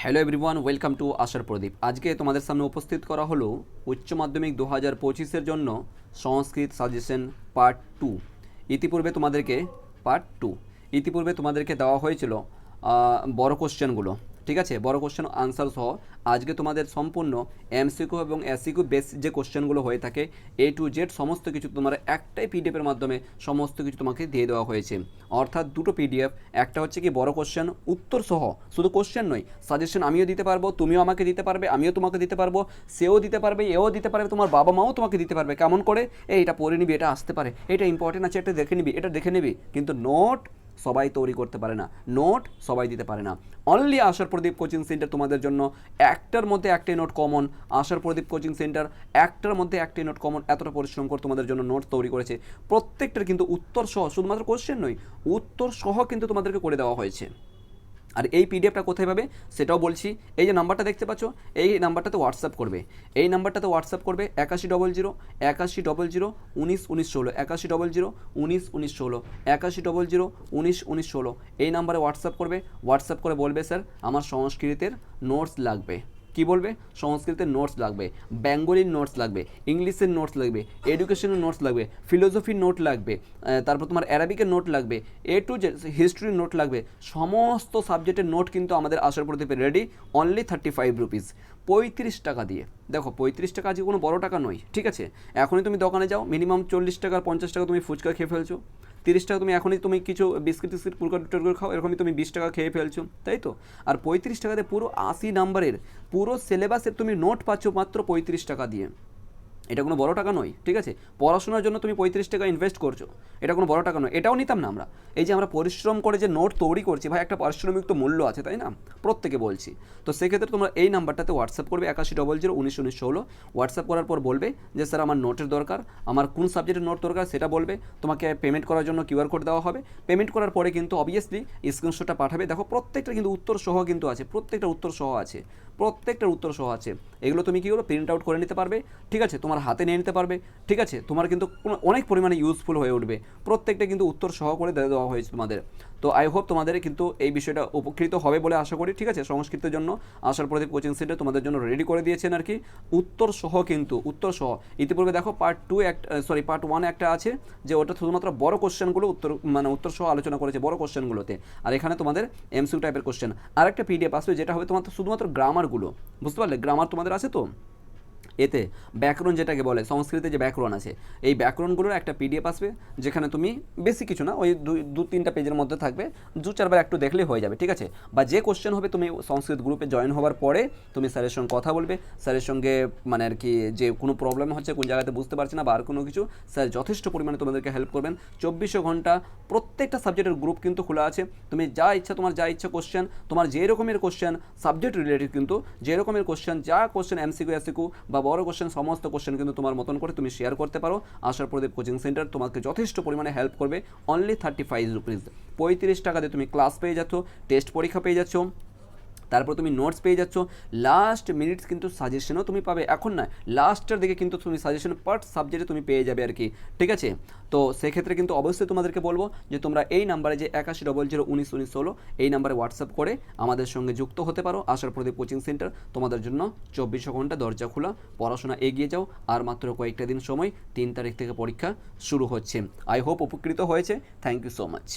Hello everyone welcome to আশার প্রদীপ আজকে তোমাদের সামনে উপস্থিত করা হলো উচ্চ মাধ্যমিক দু হাজার পঁচিশের জন্য সংস্কৃত সাজেশন পার্ট টু ইতিপূর্বে তোমাদেরকে পার্ট টু ইতিপূর্বে তোমাদেরকে দেওয়া হয়েছিল বড় কোশ্চেনগুলো ঠিক আছে? বড় কোশ্চেন আনসার সহ আজকে তোমাদের সম্পূর্ণ এমসিকিউ এবং এসিকিউ বেস যে কোশ্চেনগুলো হয়ে থাকে এ টু জেড সমস্ত কিছু তোমার একটাই পিডিএফের মাধ্যমে সমস্ত কিছু তোমাকে দিয়ে দেওয়া হয়েছে। অর্থাৎ দুটো পিডিএফ একটা হচ্ছে কি বড় কোশ্চেন উত্তর সহ, শুধু কোশ্চেন নয় সাজেশন আমিও দিতে পারব, তুমিও আমাকে দিতে পারবে, আমিও তোমাকে দিতে পারব, সেও দিতে পারবে, এও দিতে পারবে, তোমার বাবা মাও তোমাকে দিতে পারবে। কেমন করে? এই এটা পড়ে নিবি, এটা আসতে পারে, এটা ইম্পর্টেন্ট আছে, এটা দেখে নিবি, এটা দেখে নিবি, কিন্তু নোট সবাই তৈরি করতে পারে না। নোট সবাই দিতে পারে না। অনলি আশার প্রদীপ কোচিং সেন্টার তোমাদের জন্য। একটার মধ্যে একটাই নোট কমন আশার প্রদীপ কোচিং সেন্টার, একটার মধ্যে একটাই নোট কমন এতটা পরিশ্রম করে তোমাদের জন্য নোট তৈরি করেছে। প্রত্যেকটার কিন্তু উত্তর সহ শুধুমাত্র কোশ্চেন নয় উত্তর সহ কিন্তু তোমাদেরকে করে দেওয়া হয়েছে। আর এই পিডিএফটা কোথায় পাবে? সেটাও বলছি। এই যে নাম্বারটা দেখতে পাচ্ছ, এই নাম্বারটাতে হোয়াটসঅ্যাপ করবে। এই নাম্বারটাতে হোয়াটসঅ্যাপ করবে একাশি ডবল জিরো একাশি ডবল জিরো উনিশ উনিশ ষোলো, একাশি ডবল জিরো উনিশ উনিশ ষোলো, একাশি ডবল জিরো উনিশ উনিশ ষোলো। এই নাম্বারে হোয়াটসঅ্যাপ করবে। হোয়াটসঅ্যাপ করে বলবে, স্যার, আমার সংস্কৃতের নোটস লাগবে। কি বলবে? সংস্কৃতের নোটস লাগবে, বেঙ্গলির নোটস লাগবে, ইংলিশের নোটস লাগবে এডুকেশনের নোটস লাগবে ফিলোসফির নোট লাগবে তারপর তোমার অ্যারাবিকের নোট লাগবে এ টু জে হিস্ট্রির নোট লাগবে, সমস্ত সাবজেক্টের নোট কিন্তু আমাদের আসার প্রদীপে ready only thirty five rupees পঁয়ত্রিশ টাকা দিয়ে। দেখো, পঁয়ত্রিশ টাকা আজকে কোনো বড় টাকা নয়, ঠিক আছে? এখনই তুমি দোকানে যাও মিনিমাম চল্লিশ টাকা পঞ্চাশ টাকা তুমি ফুচকা খেয়ে ফেলছো। তিরিশ টাকা তুমি এখনই তুমি কিছু বিস্কিট টিস্কিট পুরকার করে খাও, এরকমই তুমি বিশ টাকা খেয়ে ফেলছো, তাই তো? আর পঁয়ত্রিশ টাকাতে পুরো আশি নাম্বারের পুরো সিলেবাসের তুমি নোট পাচ্ছ মাত্র পঁয়ত্রিশ টাকা দিয়ে। এটা কোনো বড় টাকা নয়, ঠিক আছে? পড়াশোনার জন্য তুমি পঁয়ত্রিশ টাকা ইনভেস্ট করছ, এটা কোনো বড় টাকা নয়। এটাও নিতাম না আমরা। এই যে আমরা পরিশ্রম করে যে নোট তৈরি করছি, ভাই, একটা পারিশ্রমিক তো মূল্য আছে, তাই না? প্রত্যেকে বলছি। তো সেক্ষেত্রে তোমরা এই নাম্বারটাতে হোয়াটসঅ্যাপ করবে, একাশি ডবল জিরো উনিশ উনিশ ষোলো। হোয়াটসঅ্যাপ করার পর বলবে যে, স্যার, আমার নোটের দরকার, আমার কোন সাবজেক্টের নোট দরকার? সেটা বলবে। তোমাকে পেমেন্ট করার জন্য কিউআর কোড দেওয়া হবে। পেমেন্ট করার পরে কিন্তু অবভিয়াসলি স্ক্রিনশটটা পাঠাবে। দেখো, প্রত্যেকটা কিন্তু উত্তর সহ কিন্তু আছে, প্রত্যেকটা উত্তর সহ আছে, প্রত্যেকটার উত্তর সহ আছে। এগুলো তুমি কী করো প্রিন্ট আউট করে নিতে পারবে। ঠিক আছে, তোমার হাতে নিয়ে নিতে পারবে। ঠিক আছে? তোমার কিন্তু কোনো, অনেক পরিমাণে ইউজফুল হয়ে উঠবে। প্রত্যেকটা কিন্তু উত্তর সহ করে দিয়ে দেওয়া হয়েছে তোমাদের। তো আই হোপ তোমাদের কিন্তু এই বিষয়টা উপকৃত হবে বলে আশা করি। ঠিক আছে? সংস্কৃতের জন্য আশার প্রদীপ কোচিং সেন্টার তোমাদের জন্য রেডি করে দিয়েছেন আর কি। উত্তর সহ কিন্তু, উত্তর সহ। ইতিপূর্বে দেখো পার্ট টু এক সরি পার্ট ওয়ান একটা আছে যে ওটা শুধুমাত্র বড় কোশ্চেনগুলো উত্তর মানে উত্তর সহ আলোচনা করেছে বড় কোশ্চেনগুলোতে আর এখানে তোমাদের এমসিউ টাইপের কোশ্চেন আর একটা পিডিএফ আসবে যেটা হবে তোমার শুধুমাত্র গ্রামারগুলো বুঝতে পারলে? গ্রামার তোমাদের আছে তো? এতে ব্যাকরণ যেটাকে বলে, সংস্কৃতে যে ব্যাকরণ আছে, এই ব্যাকরণগুলোর একটা পিডিএফ আসবে, যেখানে তুমি বেশি কিছু না, ওই দু তিনটা পেজের মধ্যে থাকবে, দু চারবার একটু দেখলেই হয়ে যাবে, ঠিক আছে? বা যে কোশ্চেন হবে, তুমি সংস্কৃত গ্রুপে জয়েন হওয়ার পরে তুমি স্যারের সঙ্গে কথা বলবে স্যারের সঙ্গে মানে আর কি যে কোনো প্রবলেম হচ্ছে, কোন জায়গাতে বুঝতে পারছি না বা আর কোনো কিছু স্যার যথেষ্ট পরিমাণে তোমাদেরকে হেল্প করবেন। চব্বিশশো ঘণ্টা প্রত্যেকটা সাবজেক্টের গ্রুপ কিন্তু খোলা আছে, তুমি যা ইচ্ছা, তোমার যা ইচ্ছা কোশ্চেন তোমার যে রকমের কোশ্চেন সাবজেক্ট রিলেটেড কিন্তু যে রকমের কোশ্চেন যা কোশ্চেন এমসিকিউ এসিকিউ বা বড় কোশ্চেন সমস্ত কোশ্চেন কিন্তু তোমার মতন করে তুমি শেয়ার করতে পারো। আশার প্রদীপ কোচিং সেন্টার তোমাকে যথেষ্ট পরিমাণে হেল্প করবে। অনলি থার্টি ফাইভ রুপিজ পঁয়ত্রিশ টাকা দিয়ে তুমি ক্লাস পেয়ে যাচ্ছ টেস্ট পরীক্ষা পেয়ে যাচ্ছ। তারপর তুমি নোটস পেয়ে যাচ্ছ। লাস্ট মিনিটস কিন্তু সাজেশনও তুমি পাবে। এখন না লাস্টের দিকে কিন্তু তুমি সাজেশন পার্ট সাবজেক্টে তুমি পেয়ে যাবে আর কি। ঠিক আছে? তো সেক্ষেত্রে কিন্তু অবশ্যই তোমাদেরকে বলব যে তোমরা এই নাম্বারে যে একাশি ডবল জিরো উনিশ উনিশ ষোলো, এই নাম্বারে হোয়াটসঅ্যাপ করে আমাদের সঙ্গে যুক্ত হতে পারো। আশার প্রদীপ কোচিং সেন্টার তোমাদের জন্য চব্বিশশো ঘণ্টা দরজা খোলা। পড়াশোনা এগিয়ে যাও। আর মাত্র কয়েকটা দিন সময়, তিন তারিখ থেকে পরীক্ষা শুরু হচ্ছে। আই হোপ উপকৃত হয়েছে। Thank you so much